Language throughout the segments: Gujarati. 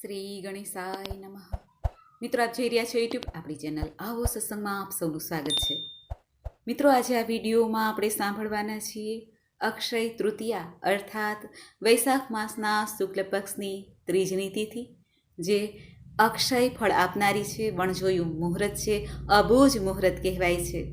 શ્રી ગણેશાય નમઃ. મિત્રો, આપ જોઈ રહ્યા છો યુટ્યુબ આપણી ચેનલ આવો સત્સંગમાં આપ સૌનું સ્વાગત છે. મિત્રો, આજે આ વિડીયોમાં આપણે સાંભળવાના છીએ અક્ષય તૃતીયા, અર્થાત વૈશાખ માસના શુક્લ પક્ષની ત્રીજની તિથિ, જે અક્ષય ફળ આપનારી છે, વણજોયું મુહૂર્ત છે, અબોજ મુહૂર્ત કહેવાય છે,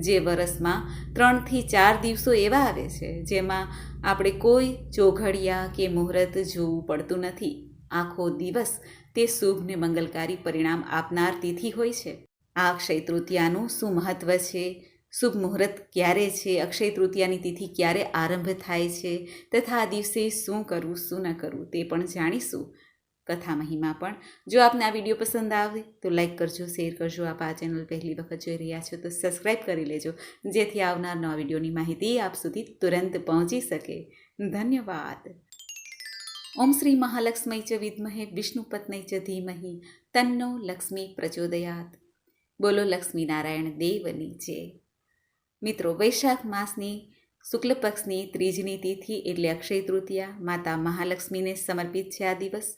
જે વરસમાં ત્રણથી ચાર દિવસો એવા આવે છે, જેમાં આપણે કોઈ ચોઘડિયા કે મુહૂર્ત જોવું પડતું નથી. આખો દિવસ તે શુભ ને મંગલકારી પરિણામ આપનાર તિથિ હોય છે. આ અક્ષય તૃતીયાનું શું મહત્વ છે? શુભ મુહૂર્ત ક્યારે છે? અક્ષય તૃતીયાની તિથિ ક્યારે આરંભ થાય છે? તથા આ દિવસે શું કરવું, શું ન કરવું તે પણ જાણીશું કથા મહિમા પણ. જો આપને આ વીડિયો પસંદ આવે તો લાઈક કરજો, શેર કરજો. આપ આ ચેનલ પહેલી વખત જોઈ રહ્યા છો તો સબસ્ક્રાઈબ કરી લેજો, જેથી આવનાર નવા વિડીયોની માહિતી આપ સુધી તુરંત પહોંચી શકે. ધન્યવાદ. ઓમ શ્રી મહાલક્ષ્મી ચ વિદ્મહે વિષ્ણુપત્ની ચ ધીમહિ, તન્નો લક્ષ્મી પ્રચોદયાત. બોલો લક્ષ્મી નારાયણ દેવની છે મિત્રો, વૈશાખ માસની શુક્લ પક્ષની ત્રીજની તિથિ એટલે અક્ષય તૃતીયા. માતા મહાલક્ષ્મીને સમર્પિત છે આ દિવસ.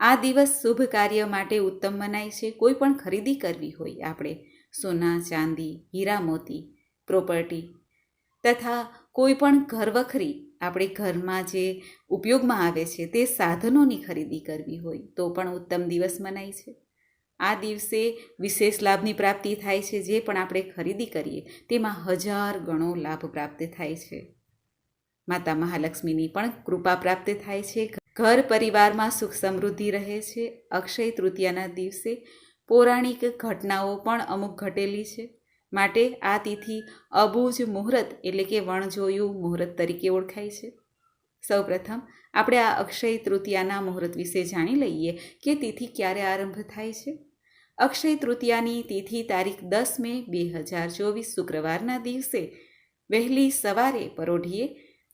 આ દિવસ શુભ કાર્ય માટે ઉત્તમ મનાય છે. કોઈ પણ ખરીદી કરવી હોય આપણે, સોના, ચાંદી, હીરા મોતી, પ્રોપર્ટી તથા કોઈ પણ ઘર વખરી આપણે ઘરમાં જે ઉપયોગમાં આવે છે તે સાધનોની ખરીદી કરવી હોય તો પણ ઉત્તમ દિવસ મનાય છે. આ દિવસે વિશેષ લાભની પ્રાપ્તિ થાય છે જે પણ આપણે ખરીદી કરીએ તેમાં હજાર ગણો લાભ પ્રાપ્ત થાય છે. માતા મહાલક્ષ્મીની પણ કૃપા પ્રાપ્ત થાય છે. ઘર પરિવારમાં સુખ સમૃદ્ધિ રહે છે. અક્ષય તૃતીયાના દિવસે પૌરાણિક ઘટનાઓ પણ અમુક ઘટેલી છે. માટે આ તિથિ અબૂજ મુહૂર્ત એટલે કે વણજોયું મુહૂર્ત તરીકે ઓળખાય છે. સૌપ્રથમ આપણે આ અક્ષય તૃતીયાના મુહૂર્ત વિશે જાણી લઈએ કે તિથિ ક્યારે આરંભ થાય છે. અક્ષય તૃતીયાની તિથિ તારીખ દસ મે બે હજાર ચોવીસ શુક્રવારના દિવસે વહેલી સવારે પરોઢીએ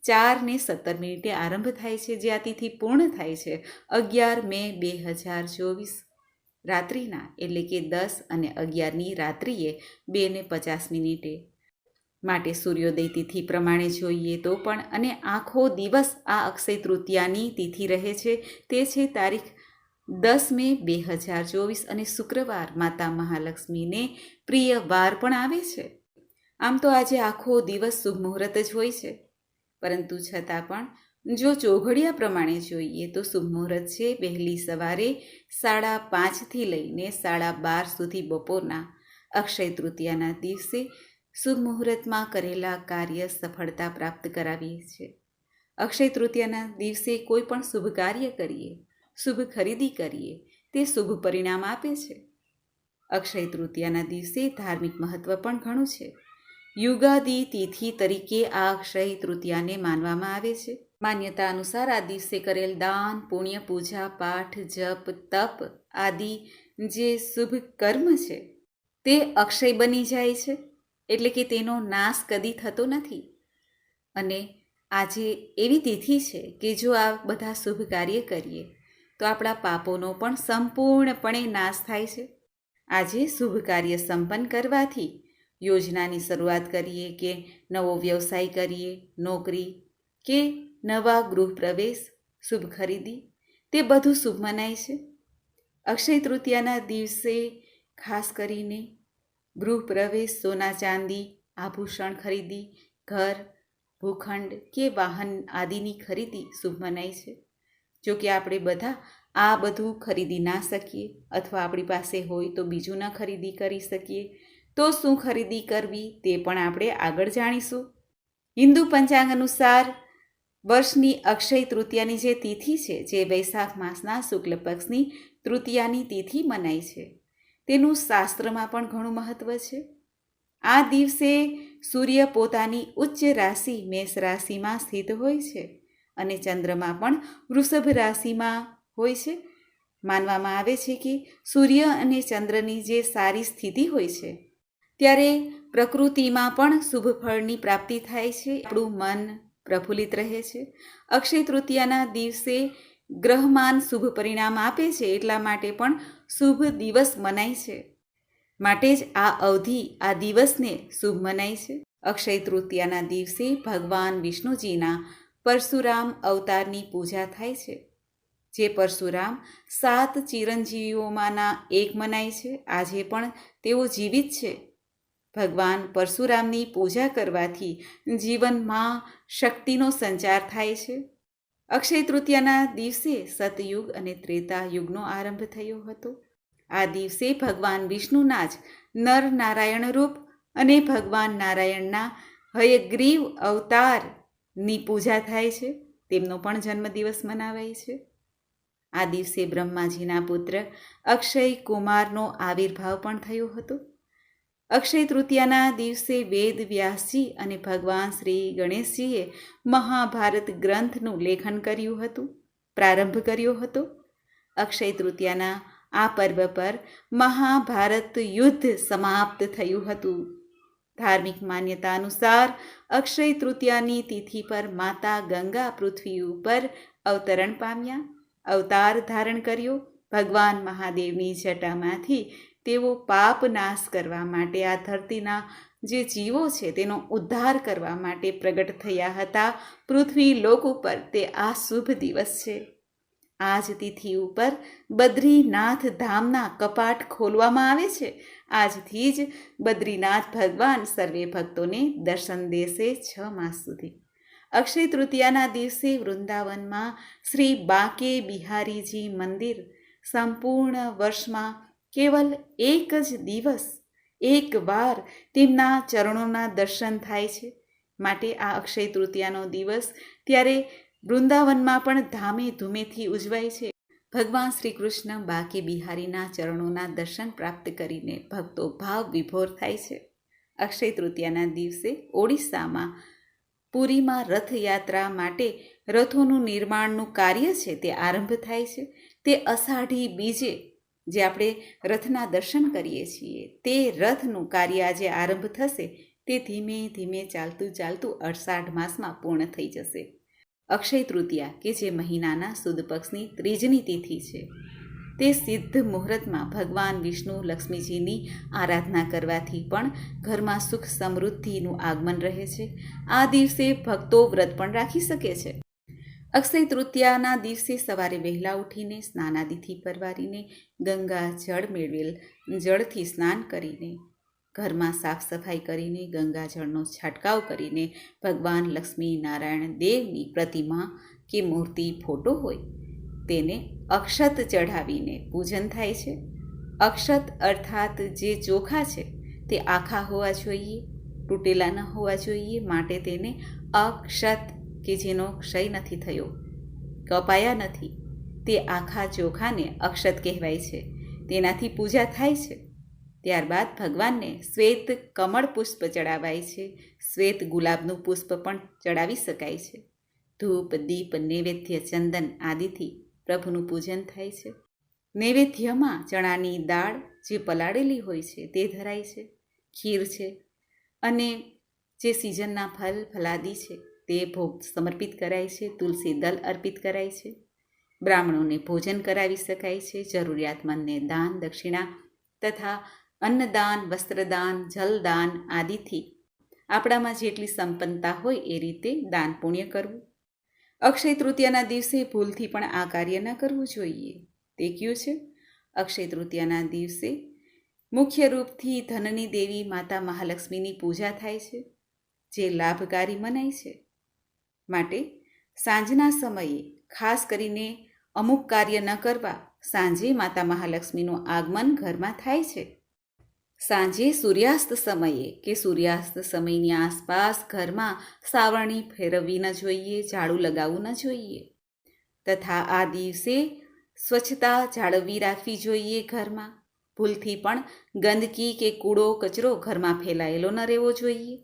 ચાર ને સત્તર મિનિટે આરંભ થાય છે. જે આ તિથિ પૂર્ણ થાય છે અગિયાર મે બે હજાર ચોવીસ. રાત્રિના, એટલે કે દસ અને અગિયારની રાત્રિએ બે ને પચાસ મિનિટે. માટે સૂર્યોદય તિથિ પ્રમાણે જોઈએ તો પણ, અને આખો દિવસ આ અક્ષય તૃતીયાની તિથિ રહે છે. તે છે તારીખ દસ મે બે હજાર ચોવીસ, અને શુક્રવાર માતા મહાલક્ષ્મીને પ્રિય વાર પણ આવે છે. આમ તો આજે આખો દિવસ શુભ મુહૂર્ત જ હોય છે. પરંતુ છતાં પણ જો ચોઘડિયા પ્રમાણે જોઈએ તો શુભ મુહૂર્ત છે વહેલી સવારે સાડા પાંચથી લઈને સાડા બાર સુધી બપોરના અક્ષય તૃતીયાના દિવસે શુભ મુહૂર્તમાં કરેલા કાર્ય સફળતા પ્રાપ્ત કરાવીએ છીએ. અક્ષય તૃતીયાના દિવસે કોઈ પણ શુભ કાર્ય કરીએ, શુભ ખરીદી કરીએ, તે શુભ પરિણામ આપે છે. અક્ષય તૃતીયાના દિવસે ધાર્મિક મહત્વ પણ ઘણું છે. યુગાદી તિથિ તરીકે આ અક્ષય તૃતીયાને માનવામાં આવે છે. માન્યતા અનુસાર આ દિવસે કરેલ દાન, પુણ્ય, પૂજા, પાઠ, જપ, તપ આદિ જે શુભ કર્મ છે, તે અક્ષય બની જાય છે, એટલે કે તેનો નાશ કદી થતો નથી. અને આજે એવી તિથિ છે કે જો આ બધા શુભ કાર્ય કરીએ, તો આપણા પાપોનો પણ સંપૂર્ણપણે નાશ થાય છે. આજે શુભ કાર્ય સંપન્ન કરવાથી યોજનાની શરૂઆત કરીએ કે નવો વ્યવસાય કરીએ, નોકરી કે નવા ગૃહ પ્રવેશ, શુભ ખરીદી, તે બધું શુભ મનાય છે. અક્ષય તૃતીયાના દિવસે ખાસ કરીને ગૃહ પ્રવેશ, સોના ચાંદી, આભૂષણ ખરીદી, ઘર, ભૂખંડ કે વાહન આદિની ખરીદી શુભ મનાય છે. જો કે આપણે બધા આ બધું ખરીદી ના શકીએ અથવા આપણી પાસે હોય તો બીજું ન ખરીદી કરી શકીએ, તો શું ખરીદી કરવી તે પણ આપણે આગળ જાણીશું. હિન્દુ પંચાંગ અનુસાર વર્ષની અક્ષય તૃતીયાની જે તિથિ છે, જે વૈશાખ માસના શુક્લ પક્ષની તૃતીયાની તિથિ મનાય છે, તેનું શાસ્ત્રમાં પણ ઘણું મહત્ત્વ છે. આ દિવસે સૂર્ય પોતાની ઉચ્ચ રાશિ મેષ રાશિમાં સ્થિત હોય છે અને ચંદ્રમા પણ વૃષભ રાશિમાં હોય છે. માનવામાં આવે છે કે સૂર્ય અને ચંદ્રની જે સારી સ્થિતિ હોય છે, ત્યારે પ્રકૃતિમાં પણ શુભ ફળની પ્રાપ્તિ થાય છે. આપણું મન પ્રફુલ્લિત રહે છે. અક્ષય તૃતીયાના દિવસે ગ્રહમાન શુભ પરિણામ આપે છે એટલા માટે પણ શુભ દિવસ મનાય છે. માટે જ આ અવધિ, આ દિવસને શુભ મનાય છે. અક્ષય તૃતીયાના દિવસે ભગવાન વિષ્ણુજીના પરશુરામ અવતારની પૂજા થાય છે, જે પરશુરામ સાત ચિરંજીવીઓમાંના એક મનાય છે. આજે પણ તેઓ જીવિત છે. ભગવાન પરશુરામની પૂજા કરવાથી જીવનમાં શક્તિનો સંચાર થાય છે. અક્ષય તૃતીયાના દિવસે સતયુગ અને ત્રેતા યુગનો આરંભ થયો હતો. આ દિવસે ભગવાન વિષ્ણુના જ નર નારાયણ રૂપ અને ભગવાન નારાયણના હયગ્રીવ અવતારની પૂજા થાય છે. તેમનો પણ જન્મદિવસ મનાવાય છે. આ દિવસે બ્રહ્માજીના પુત્ર અક્ષય કુમારનો આવિર્ભાવ પણ થયો હતો. અક્ષય તૃતીયાના દિવસે વેદ વ્યાસજી અને ભગવાન શ્રી ગણેશજીએ મહાભારત ગ્રંથનું લેખન કર્યું હતું, પ્રારંભ કર્યો હતો. અક્ષય તૃતીયાના આ પર્વ પર મહાભારત યુદ્ધ સમાપ્ત થયું હતું. ધાર્મિક માન્યતા અનુસાર અક્ષય તૃતીયાની તિથિ પર માતા ગંગા પૃથ્વી ઉપર અવતરણ પામ્યા. અવતાર ધારણ કર્યો. ભગવાન મહાદેવની જટામાંથી તેઓ પાપ નાશ કરવા માટે આ ધરતીના જે જીવો છે તેનો ઉદ્ધાર કરવા માટે પ્રગટ થયા હતા. પૃથ્વી લોક ઉપર તે આ શુભ દિવસ છે. આ જ તિથિ ઉપર બદ્રીનાથ ધામના કપાટ ખોલવામાં આવે છે. આજથી જ બદ્રીનાથ ભગવાન સર્વે ભક્તોને દર્શન દેશે છ માસ સુધી. અક્ષય તૃતીયાના દિવસે વૃંદાવનમાં શ્રી બાકે બિહારીજી મંદિર સંપૂર્ણ વર્ષમાં કેવલ એક જ દિવસ, એક વાર તેમના ચરણોના દર્શન થાય છે. માટે આ અક્ષય તૃતીયાનો દિવસ ત્યારે વૃંદાવનમાં પણ ધામે ધૂમેથી ઉજવાય છે. ભગવાન શ્રી કૃષ્ણ બાકી બિહારીના ચરણોના દર્શન પ્રાપ્ત કરીને ભક્તો ભાવ વિભોર થાય છે. અક્ષય તૃતીયાના દિવસે ઓડિશામાં પુરીમાં રથયાત્રા માટે રથોનું નિર્માણનું કાર્ય છે તે આરંભ થાય છે. તે અષાઢી બીજે જે આપણે રથના દર્શન કરીએ છીએ, તે રથનું કાર્ય આજે આરંભ થશે, તે ધીમે ધીમે ચાલતું ચાલતું અડસાઢ માસમાં પૂર્ણ થઈ જશે. અક્ષય તૃતીયા, કે જે મહિનાના સુદ પક્ષની ત્રીજની તિથિ છે, તે સિદ્ધ મુહૂર્તમાં ભગવાન વિષ્ણુ લક્ષ્મીજીની આરાધના કરવાથી પણ ઘરમાં સુખ સમૃદ્ધિનું આગમન રહે છે. આ દિવસે ભક્તો વ્રત પણ રાખી શકે છે. અક્ષય તૃતીયાના દિવસે સવારે વહેલા ઉઠીને સ્નાનાદિથી પરવારીને ગંગા જળ મેળવેલ જળથી સ્નાન કરીને, ઘરમાં સાફ સફાઈ કરીને ગંગાજળનો છંટકાવ કરીને ભગવાન લક્ષ્મી નારાયણ દેવની પ્રતિમા કે મૂર્તિ, ફોટો હોય, તેને અક્ષત ચઢાવીને પૂજન થાય છે. અક્ષત અર્થાત જે ચોખા છે તે આખા હોવા જોઈએ, તૂટેલા ન હોવા જોઈએ, માટે તેને અક્ષત કે જેનો ક્ષય નથી થયો. કપાયા નથી. તે આખા ચોખાને અક્ષત કહેવાય છે. તેનાથી પૂજા થાય છે. ત્યારબાદ ભગવાનને શ્વેત કમળ પુષ્પ ચડાવાય છે. શ્વેત ગુલાબનું પુષ્પ પણ ચડાવી શકાય છે. ધૂપ, દીપ, નૈવેદ્ય, ચંદન આદિથી પ્રભુનું પૂજન થાય છે. નૈવેદ્યમાં ચણાની દાળ જે પલાળેલી હોય છે તે ધરાય છે. ખીર છે. અને જે સિઝનના ફલ, ફલાદી છે તે ભોગ સમર્પિત કરાય છે, તુલસી દલ અર્પિત કરાય છે. બ્રાહ્મણોને ભોજન કરાવી શકાય છે, જરૂરિયાતમંદને દાન, દક્ષિણા તથા અન્નદાન, વસ્ત્રદાન, જલદાન આદિથી. આપણામાં જેટલી સંપન્નતા હોય એ રીતે દાન પુણ્ય કરવું. અક્ષય તૃતીયાના દિવસે ભૂલથી પણ આ કાર્ય ન કરવું જોઈએ. તે કયું છે? અક્ષય તૃતીયાના દિવસે મુખ્ય રૂપથી ધનની દેવી માતા મહાલક્ષ્મીની પૂજા થાય છે, જે લાભકારી મનાય છે. માટે સાંજના સમયે ખાસ કરીને અમુક કાર્ય ન કરવા સાંજે માતા મહાલક્ષ્મીનું આગમન ઘરમાં થાય છે. સાંજે સૂર્યાસ્ત સમયે કે સૂર્યાસ્ત સમયની આસપાસ ઘરમાં સાવરણી ફેરવવી ન જોઈએ, ઝાડુ લગાવવું ન જોઈએ તથા આ દિવસે સ્વચ્છતા જાળવવી રાખવી જોઈએ ઘરમાં. ભૂલથી પણ ગંદકી કે કૂડો કચરો ઘરમાં ફેલાયેલો ન રહેવો જોઈએ.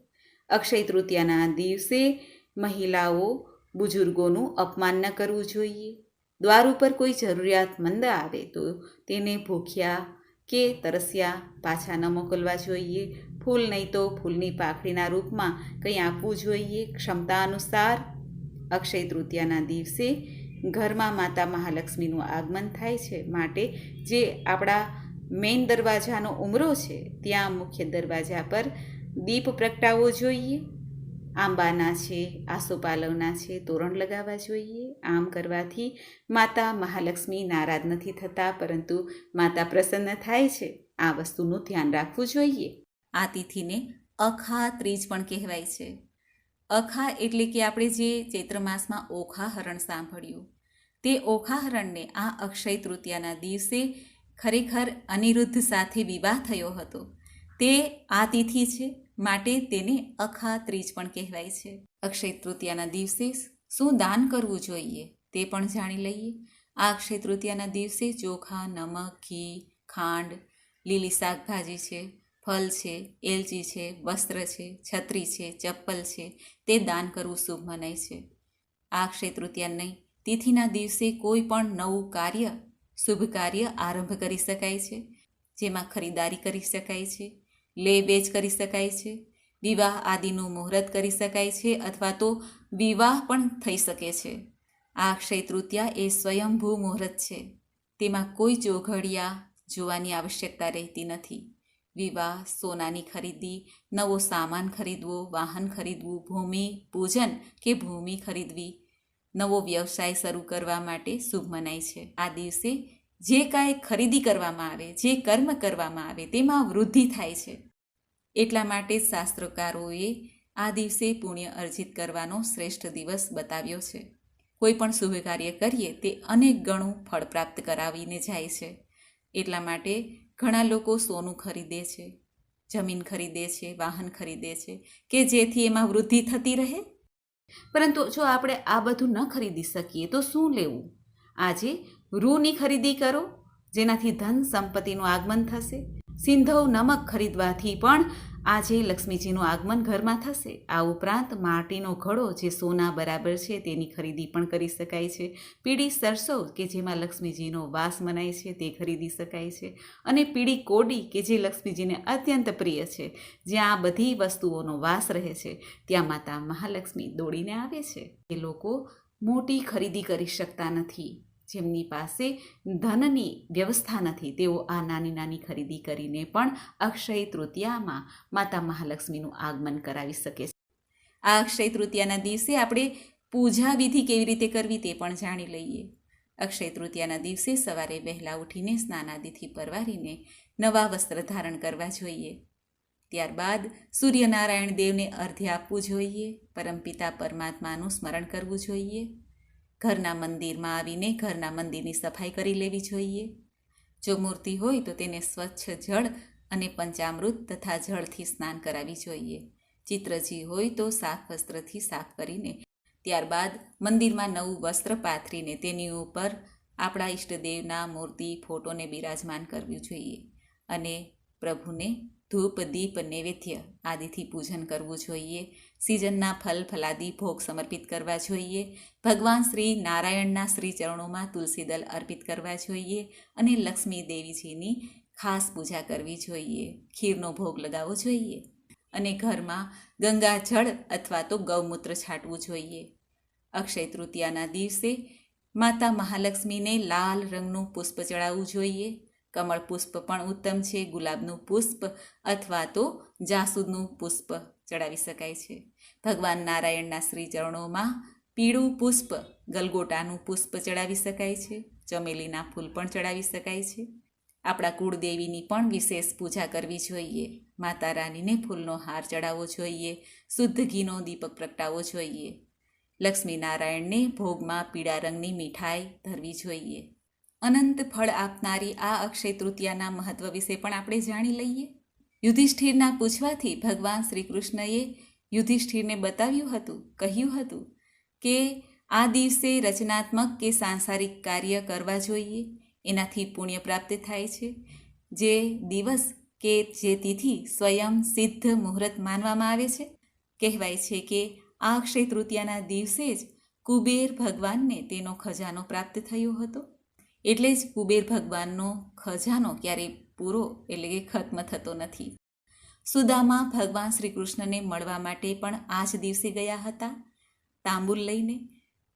અક્ષય તૃતીયાના દિવસે મહિલાઓ બુઝુર્ગોનું અપમાન ન કરવું જોઈએ. દ્વાર ઉપર કોઈ જરૂરિયાતમંદ આવે તો તેને ભૂખ્યા કે તરસ્યા પાછા ન મોકલવા જોઈએ. ફૂલ નહીં તો ફૂલની પાખડીના રૂપમાં કંઈ આપવું જોઈએ. ક્ષમતા અનુસાર અક્ષય તૃતીયાના દિવસે ઘરમાં માતા મહાલક્ષ્મીનું આગમન થાય છે માટે જે આપણા મેઇન દરવાજાનો ઉમરો છે, ત્યાં મુખ્ય દરવાજા પર દીપ પ્રગટાવવો જોઈએ. આંબાના છે, આસોપાલવના છે, તોરણ લગાવવા જોઈએ. આમ કરવાથી માતા મહાલક્ષ્મી નારાજ નથી થતા, પરંતુ માતા પ્રસન્ન થાય છે. આ વસ્તુનું ધ્યાન રાખવું જોઈએ. આ તિથિને અખા ત્રીજ પણ કહેવાય છે. અખા એટલે કે આપણે જે ચૈત્ર માસમાં ઓખા હરણ સાંભળ્યું. તે ઓખા હરણને આ અક્ષય તૃતીયાના દિવસે ખરેખર અનિરુદ્ધ સાથે વિવાહ થયો હતો. તે આ તિથિ છે. માટે તેને અખા ત્રીજ પણ કહેવાય છે. અક્ષય તૃતીયાના દિવસે શું દાન કરવું જોઈએ તે પણ જાણી લઈએ. આ અક્ષય તૃતીયાના દિવસે ચોખા, નમક, ઘી, ખાંડ, લીલી શાકભાજી છે, ફલ છે, એલચી છે, વસ્ત્ર છે, છત્રી છે, ચપ્પલ છે, તે દાન કરવું શુભ મનાય છે. આ અક્ષય તૃતીયાની તિથિના દિવસે કોઈ પણ નવું કાર્ય, શુભ કાર્ય આરંભ કરી શકાય છે, જેમાં ખરીદારી કરી શકાય છે. લે વેચ કરી શકાય છે, વિવાહ આદિનું મુહૂર્ત કરી શકાય છે અથવા તો વિવાહ પણ થઈ શકે છે. આ અક્ષય તૃતીયા એ સ્વયંભૂ મુહૂર્ત છે. તેમાં કોઈ ચોઘડિયા જોવાની આવશ્યકતા રહેતી નથી. વિવાહ, સોનાની ખરીદી, નવો સામાન ખરીદવો, વાહન ખરીદવું, ભૂમિ પૂજન કે ભૂમિ ખરીદવી, નવો વ્યવસાય શરૂ કરવા માટે શુભ મનાય છે. આ દિવસે જે કાંઈ ખરીદી કરવામાં આવે, જે કર્મ કરવામાં આવે, તેમાં વૃદ્ધિ થાય છે. એટલા માટે શાસ્ત્રકારોએ આ દિવસે પુણ્ય અર્જિત કરવાનો શ્રેષ્ઠ દિવસ બતાવ્યો છે. કોઈ પણ શુભ કાર્ય કરીએ, તે અનેક ગણું ફળ પ્રાપ્ત કરાવીને જાય છે. એટલા માટે ઘણા લોકો સોનું ખરીદે છે, જમીન ખરીદે છે, વાહન ખરીદે છે, કે જેથી એમાં વૃદ્ધિ થતી રહે. પરંતુ જો આપણે આ બધું ન ખરીદી શકીએ, તો શું લેવું? આજે રૂની ખરીદી કરો, જેનાથી ધન સંપત્તિનું આગમન થશે. સિંધવ નમક ખરીદવાથી પણ આજે લક્ષ્મીજીનું આગમન ઘરમાં થશે. આ ઉપરાંત માટીનો ઘડો જે સોના બરાબર છે તેની ખરીદી પણ કરી શકાય છે. પીળી સરસો કે જેમાં લક્ષ્મીજીનો વાસ મનાય છે તે ખરીદી શકાય છે. અને પીળી કોડી કે જે લક્ષ્મીજીને અત્યંત પ્રિય છે, જ્યાં આ બધી વસ્તુઓનો વાસ રહે છે. ત્યાં માતા મહાલક્ષ્મી દોડીને આવે છે. એ લોકો મોટી ખરીદી કરી શકતા નથી. જેમની પાસે ધનની વ્યવસ્થા નથી, તેઓ આ નાની નાની ખરીદી કરીને પણ અક્ષય તૃતીયામાં માતા મહાલક્ષ્મીનું આગમન કરાવી શકે છે. આ અક્ષય તૃતીયાના દિવસે આપણે પૂજા વિધિ કેવી રીતે કરવી તે પણ જાણી લઈએ. અક્ષય તૃતીયાના દિવસે સવારે વહેલા ઉઠીને સ્નાનાદિથી પરવારીને નવા વસ્ત્ર ધારણ કરવા જોઈએ. ત્યારબાદ સૂર્યનારાયણ દેવને અર્ધ્ય આપવું જોઈએ, પરમપિતા પરમાત્માનું સ્મરણ કરવું જોઈએ. ઘરના મંદિરમાં આવીને ઘરના મંદિરની સફાઈ કરી લેવી જોઈએ. જો મૂર્તિ હોય તો તેને સ્વચ્છ જળ અને પંચામૃત તથા જળથી સ્નાન કરાવી જોઈએ. ચિત્રજી હોય તો સાફ વસ્ત્રથી સાફ કરીને ત્યારબાદ મંદિરમાં નવું વસ્ત્ર પાથરીને તેની ઉપર આપણા ઈષ્ટદેવના મૂર્તિ, ફોટોને બિરાજમાન કરવું જોઈએ. અને પ્રભુને ધૂપ, દીપ, નૈવેદ્ય આદિથી પૂજન કરવું જોઈએ. સિઝનના ફલ, ફલાદી ભોગ સમર્પિત કરવા જોઈએ. ભગવાન શ્રી નારાયણના શ્રી ચરણોમાં તુલસીદલ અર્પિત કરવા જોઈએ અને લક્ષ્મી દેવીજીની ખાસ પૂજા કરવી જોઈએ. ખીરનો ભોગ લગાવવો જોઈએ અને ઘરમાં ગંગાજળ અથવા તો ગૌમૂત્ર છાંટવું જોઈએ. અક્ષય તૃતીયાના દિવસે માતા મહાલક્ષ્મીને લાલ રંગનું પુષ્પ ચડાવવું જોઈએ. કમળ પુષ્પ પણ ઉત્તમ છે. ગુલાબનું પુષ્પ અથવા તો જાસૂદનું પુષ્પ ચડાવી શકાય છે. ભગવાન નારાયણના શ્રી ચરણોમાં પીળું પુષ્પ, ગલગોટાનું પુષ્પ ચડાવી શકાય છે. ચમેલીના ફૂલ પણ ચડાવી શકાય છે. આપણા કુળદેવીની પણ વિશેષ પૂજા કરવી જોઈએ. માતા રાનીને ફૂલનો હાર ચડાવવો જોઈએ. શુદ્ધ ઘીનો દીપક પ્રગટાવવો જોઈએ. લક્ષ્મીનારાયણને ભોગમાં પીળા રંગની મીઠાઈ ધરવી જોઈએ. અનંત ફળ આપનારી આ અક્ષય તૃતીયાના મહત્વ વિશે પણ આપણે જાણી લઈએ. યુધિષ્ઠિરના પૂછવાથી ભગવાન શ્રી કૃષ્ણએ યુધિષ્ઠિરને બતાવ્યું હતું, કહ્યું હતું કે આ દિવસે રચનાત્મક કે સાંસારિક કાર્ય કરવા જોઈએ. એનાથી પુણ્ય પ્રાપ્ત થાય છે. જે દિવસ કે જે તિથિ સ્વયં સિદ્ધ મુહૂર્ત માનવામાં આવે છે. કહેવાય છે કે આ અક્ષય તૃતીયાના દિવસે જ કુબેર ભગવાનને તેનો ખજાનો પ્રાપ્ત થયો હતો. એટલે જ કુબેર ભગવાનનો ખજાનો ક્યારેય પૂરો એટલે કે ખત્મ થતો નથી. સુદામા ભગવાન શ્રી કૃષ્ણને મળવા માટે પણ આ જ દિવસે ગયા હતા, તાંબુલ લઈને.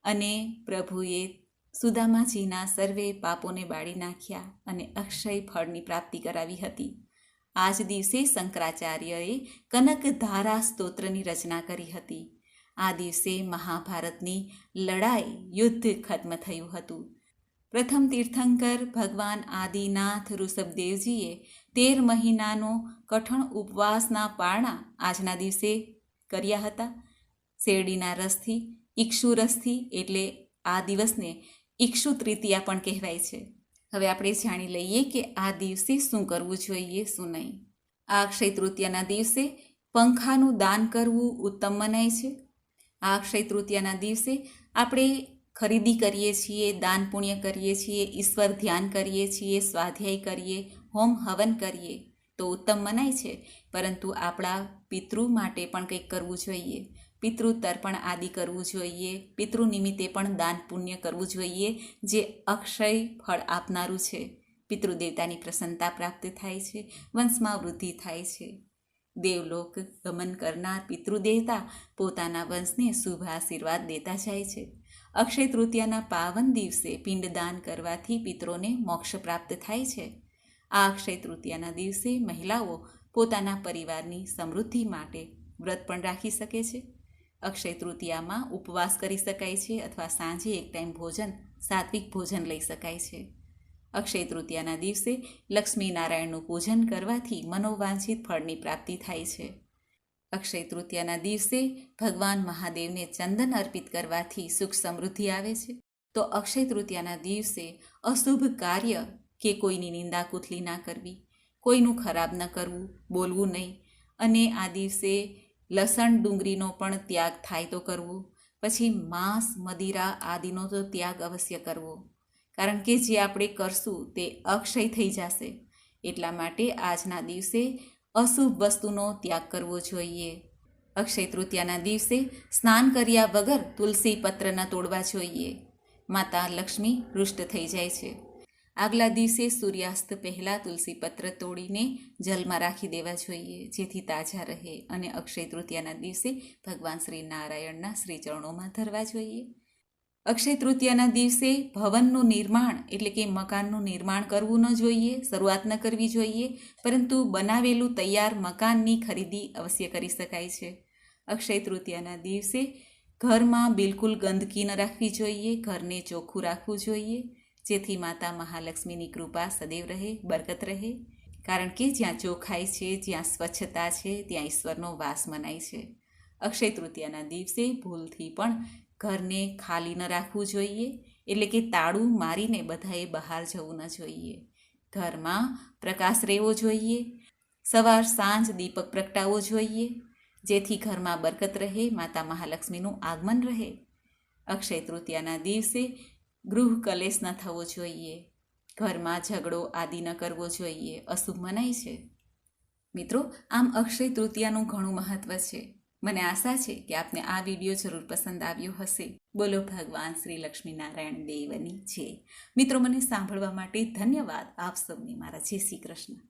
અને પ્રભુએ સુદામાજીના સર્વે પાપોને બાળી નાખ્યા અને અક્ષય ફળની પ્રાપ્તિ કરાવી હતી. આ જ દિવસે શંકરાચાર્યએ કનક ધારા સ્તોત્રની રચના કરી હતી. આ દિવસે મહાભારતની લડાઈ યુદ્ધ ખત્મ થયું હતું. પ્રથમ તીર્થંકર ભગવાન આદિનાથ ઋષભદેવજીએ તેર મહિનાનો કઠણ ઉપવાસના પારણા આજના દિવસે કર્યા હતા. શેરડીના રસથી ઈક્ષુ રસથી એટલે આ દિવસને ઈક્ષુ તૃતીયા પણ કહેવાય છે. હવે આપણે જાણી લઈએ કે આ દિવસે શું કરવું જોઈએ, શું નહીં. આ અક્ષય તૃતીયાના દિવસે પંખાનું દાન કરવું ઉત્તમ મનાય છે. આ અક્ષય તૃતીયાના દિવસે આપણે ખરીદી કરીએ છીએ, દાન પુણ્ય કરીએ છીએ, ઈશ્વર ધ્યાન કરીએ છીએ, સ્વાધ્યાય કરીએ, હોમ હવન કરીએ, તો ઉત્તમ મનાય છે. પરંતુ આપણા પિતૃ માટે પણ કંઈક કરવું જોઈએ. પિતૃ તર્પણ આદિ કરવું જોઈએ. પિતૃ નિમિત્તે પણ દાન પુણ્ય કરવું જોઈએ, જે અક્ષય ફળ આપનારું છે. પિતૃદેવતાની પ્રસન્નતા પ્રાપ્ત થાય છે, વંશમાં વૃદ્ધિ થાય છે. દેવલોક ગમન કરનાર પિતૃદેવતા પોતાના વંશને શુભ આશીર્વાદ દેતા જાય છે. અક્ષય તૃતીયાના પાવન દિવસે પિંડદાન કરવાથી પિત્રોને મોક્ષ પ્રાપ્ત થાય છે. આ અક્ષય તૃતીયાના દિવસે મહિલાઓ પોતાના પરિવારની સમૃદ્ધિ માટે વ્રત પણ રાખી શકે છે. અક્ષય તૃતીયામાં ઉપવાસ કરી શકાય છે અથવા સાંજે એક ટાઈમ ભોજન, સાત્વિક ભોજન લઈ શકાય છે. અક્ષય તૃતીયાના દિવસે લક્ષ્મી નારાયણનું પૂજન કરવાથી મનોવાંછિત ફળની પ્રાપ્તિ થાય છે. અક્ષય તૃતીયાના દિવસે ભગવાન મહાદેવને ચંદન અર્પિત કરવાથી સુખ સમૃદ્ધિ આવે છે. તો અક્ષય તૃતીયાના દિવસે અશુભ કાર્ય કે કોઈની નિંદા કુથલી ના કરવી, કોઈનું ખરાબ ન કરવું, બોલવું નહીં. અને આ દિવસે લસણ ડુંગળીનો પણ ત્યાગ થાય તો કરવું. પછી માંસ, મદિરા આદિનો તો ત્યાગ અવશ્ય કરવો. કારણ કે જે આપણે કરશું તે અક્ષય થઈ જશે. એટલા માટે આજના દિવસે અશુભ વસ્તુનો ત્યાગ કરવો જોઈએ. અક્ષય તૃતીયાના દિવસે સ્નાન કર્યા વગર તુલસી પત્ર ન તોડવા જોઈએ. માતા લક્ષ્મી રુષ્ટ થઈ જાય છે. આગલા દિવસે સૂર્યાસ્ત પહેલાં તુલસી પત્ર તોડીને જલમાં રાખી દેવા જોઈએ, જેથી તાજા રહે અને અક્ષય તૃતીયાના દિવસે ભગવાન શ્રી નારાયણના શ્રીચરણોમાં ધરવા જોઈએ. અક્ષય તૃતીયાના દિવસે ભવનનું નિર્માણ, એટલે કે મકાનનું નિર્માણ કરવું ન જોઈએ, શરૂઆત ન કરવી જોઈએ, પરંતુ બનાવેલું તૈયાર મકાનની ખરીદી અવશ્ય કરી શકાય છે. અક્ષય તૃતીયાના દિવસે ઘરમાં બિલકુલ ગંદકી ન રાખવી જોઈએ, ઘરને ચોખ્ખું રાખવું જોઈએ, જેથી માતા મહાલક્ષ્મીની કૃપા સદૈવ રહે, બરકત રહે, કારણ કે જ્યાં ચોખાઈ છે, જ્યાં સ્વચ્છતા છે, ત્યાં ઈશ્વરનો વાસ મનાય છે. અક્ષય તૃતીયાના દિવસે ભૂલથી પણ ઘરને ખાલી ન રાખવું જોઈએ, એટલે કે તાળું મારીને બધાએ બહાર જવું ન જોઈએ. ઘરમાં પ્રકાશ રહેવો જોઈએ. સવાર સાંજ દીપક પ્રગટાવવો જોઈએ, જેથી ઘરમાં બરકત રહે, માતા મહાલક્ષ્મીનું આગમન રહે. અક્ષય તૃતીયાના દિવસે ગૃહ કલેશ ન થવો જોઈએ. ઘરમાં ઝઘડો આદિ ન કરવો જોઈએ. અશુભ મનાય છે. મિત્રો, આમ અક્ષય તૃતીયાનું ઘણું મહત્વ છે. મને આશા છે કે આપને આ વીડિયો જરૂર પસંદ આવ્યો હશે. બોલો ભગવાન શ્રી લક્ષ્મીનારાયણ દેવની છે મિત્રો, મને સાંભળવા માટે ધન્યવાદ. આપ સૌને મારા જય શ્રી કૃષ્ણ.